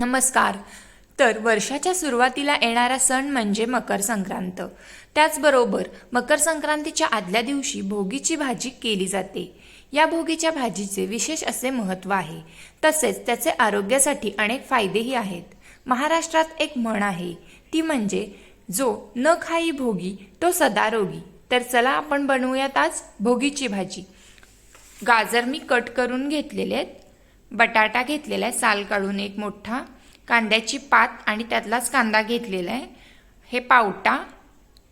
नमस्कार. तर वर्षाच्या सुरुवातीला येणारा सण म्हणजे मकर संक्रांत. त्याचबरोबर मकर संक्रांतीच्या आदल्या दिवशी भोगीची भाजी केली जाते. या भोगीच्या भाजीचे विशेष असे महत्त्व आहे. तसेच त्याचे आरोग्यासाठी अनेक फायदेही आहेत. महाराष्ट्रात एक म्हण आहे. ती म्हणजे जो न खाई भोगी तो सदा रोगी. तर चला आपण बनवूयात आज भोगीची भाजी. गाजर मी कट करून घेतलेले आहेत. बटाटा घेतलेला आहे साल काढून एक मोठा कांद्याची पात आणि त्यातलाच कांदा घेतलेला आहे. हे पावटा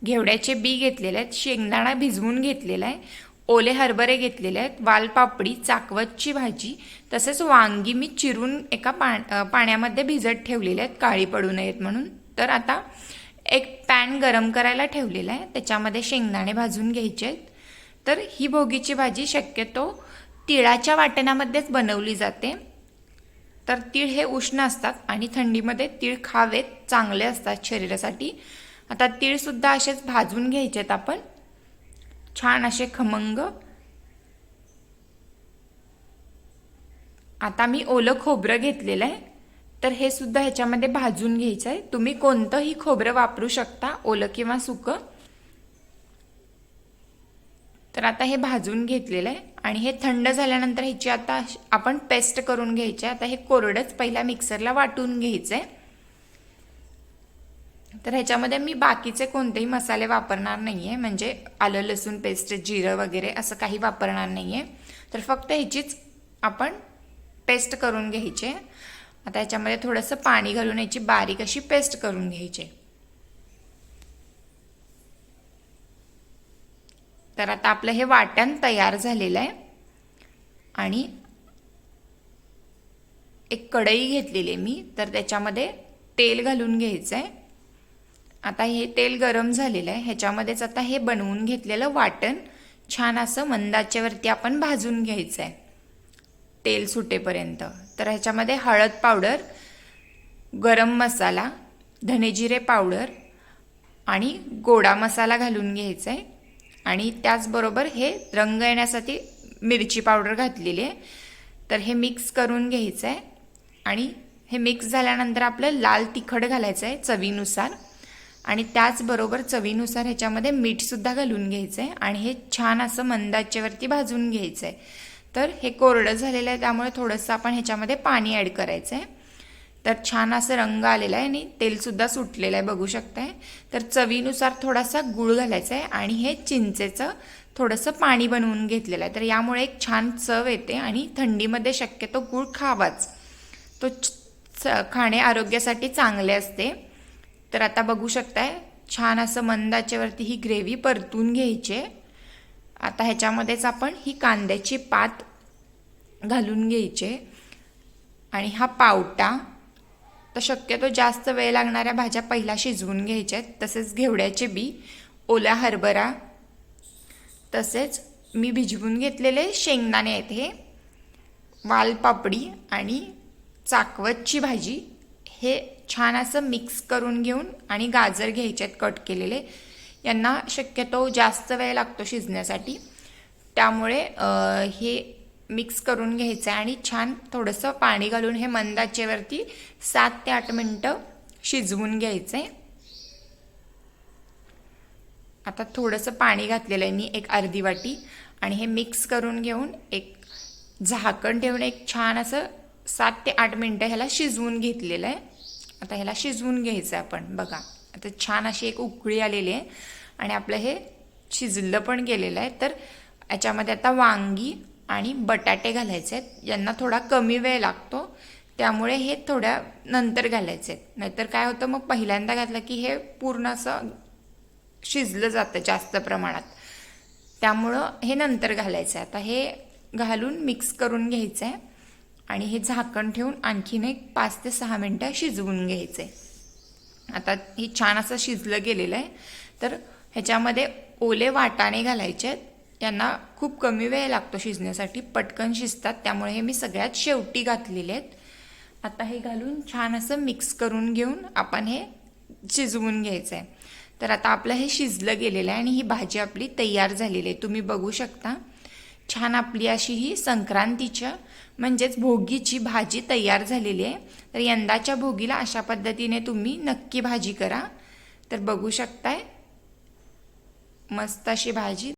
घेवड्याचे बी घेतलेले आहेत शेंगदाणा भिजवून घेतलेला आहे ओले हरभरे घेतलेले आहेत वालपापडी चाकवतची भाजी तसेच वांगी मी चिरून एका पा पाण्यामध्ये भिजत ठेवलेले आहेत काळी पडू नयेत म्हणून. तर आता एक पॅन गरम करायला ठेवलेला आहे त्याच्यामध्ये शेंगदाणे भाजून घ्यायचे आहेत. तर ही भोगीची भाजी शक्यतो तिळाच्या वाटणामध्येच बनवली जाते. तर तीळ हे उष्ण असतात आणि थंडीमध्ये तीळ खावेत चांगले असतात शरीरासाठी. आता तीळसुद्धा असेच भाजून घ्यायचे आहेत आपण. छान असे खमंग. आता मी ओलं खोबरं घेतलेलं आहे. तर हे सुद्धा ह्याच्यामध्ये भाजून घ्यायचं आहे. तुम्ही कोणतंही खोबरं वापरू शकता ओलं किंवा सुकं. तर आता हे भाजून घेतलेलं आहे. आणि हे थंड झाल्यानंतर ह्याची आता आपण पेस्ट करून घ्यायची आहे. आता हे कोरडंच पहिला मिक्सरला वाटून घ्यायचं आहे तर ह्याच्यामध्ये मी बाकीचे कोणतेही मसाले वापरणार नाही आहे म्हणजे आलं लसूण पेस्ट जिरं वगैरे असं काही वापरणार नाही आहे तर फक्त ह्याचीच आपण पेस्ट करून घ्यायची आहे. आता ह्याच्यामध्ये थोडंसं पाणी घालून याची बारीक अशी पेस्ट करून घ्यायची तर आता आपलं हे वाटण तयार झालेलं आहे. आणि एक कढई घेतलेली आहे मी तर त्याच्यामध्ये तेल घालून घ्यायचं आहे आता हे तेल गरम झालेलं आहे. ह्याच्यामध्येच आता हे बनवून घेतलेलं वाटण छान असं मंदाच्यावरती आपण भाजून घ्यायचं आहे तेल सुटेपर्यंत. तर ह्याच्यामध्ये हळद पावडर गरम मसाला धनेजिरे पावडर आणि गोडा मसाला घालून घ्यायचा आहे आणि त्याचबरोबर हे रंग येण्यासाठी मिरची पावडर घातलेली आहे. तर हे मिक्स करून घ्यायचं आहे आणि हे मिक्स झाल्यानंतर आपलं लाल तिखट घालायचं आहे चवीनुसार. आणि त्याचबरोबर चवीनुसार ह्याच्यामध्ये मीठसुद्धा घालून घ्यायचं आहे आणि हे छान असं मंदाच्यावरती भाजून घ्यायचं आहे तर हे कोरडं झालेलं आहे त्यामुळे थोडंसं आपण ह्याच्यामध्ये पाणी ॲड करायचं आहे तर छान असं रंग आलेला आहे आणि तेलसुद्धा सुटलेलं आहे बघू शकताय. तर चवीनुसार थोडासा गूळ घालायचा आहे आणि हे चिंचेचं थोडंसं पाणी बनवून घेतलेलं आहे. तर यामुळे एक छान चव येते आणि थंडीमध्ये शक्यतो गूळ खावाच. तो च- खाणे आरोग्यासाठी चांगले असते. तर आता बघू शकताय छान असं मंदाच्यावरती ही ग्रेव्ही परतून घ्यायची आहे. आता ह्याच्यामध्येच आपण ही कांद्याची पात घालून घ्यायचे आणि हा पावटा तर शक्यतो जास्त वेळ लागणाऱ्या भाज्या पहिला शिजवून घ्यायच्या आहेत तसेच घेवड्याचे बी ओला हरभरा तसेच मी भिजवून घेतलेले शेंगदाणे आहेत हे वालपापडी आणि चाकवतची भाजी. हे छान असं मिक्स करून घेऊन आणि गाजर घ्यायचे आहेत कट केलेले. यांना शक्यतो जास्त वेळ लागतो शिजण्यासाठी. त्यामुळे हे मिक्स करून घ्यायचं आहे आणि छान थोडंसं पाणी घालून हे मंदाचेवरती सात ते आठ मिनटं शिजवून घ्यायचं आहे आता थोडंसं पाणी घातलेलं आहे मी एक अर्धी वाटी आणि हे मिक्स करून घेऊन एक झाकण ठेवून एक छान असं सात ते आठ मिनटं ह्याला शिजवून घेतलेलं आहे. आता ह्याला शिजवून घ्यायचं आहे आपण बघा. आता छान अशी एक उकळी आलेली आहे आणि आपलं हे शिजलं पण गेलेलं आहे. तर याच्यामध्ये आता वांगी आणि बटाटे घालायचे आहेत. यांना थोडा कमी वेळ लागतो. त्यामुळे हे थोड्या नंतर घालायचे आहेत. नाहीतर काय होतं मग पहिल्यांदा घातलं की हे पूर्ण असं शिजलं जातं जास्त प्रमाणात. त्यामुळं हे नंतर घालायचं आहे. आता हे घालून मिक्स करून घ्यायचं आहे. आणि हे झाकण ठेवून आणखीन एक पाच ते सहा मिनटं शिजवून घ्यायचं आहे. आता हे छान असं शिजलं गेलेलं आहे. तर ह्याच्यामध्ये ओले वाटाणे घालायचे आहेत. यांना खूप कमी वेळ लागतो शिजण्यासाठी. पटकन शिजतात त्यामुळे हे मी सगळ्यात शेवटी घातलेले आहेत. आता हे घालून छान असं मिक्स करून घेऊन आपण हे शिजवून घ्यायचं आहे तर आता आपलं हे शिजलं गेलेलं आहे आणि ही भाजी आपली तयार झालेली आहे. तुम्ही बघू शकता. छान आपली अशी ही संक्रांतीच्या म्हणजेच भोगीची भाजी तयार झालेली आहे. तर यंदाच्या भोगीला अशा पद्धतीने तुम्ही नक्की भाजी करा. तर बघू शकताय. मस्त अशी भाजी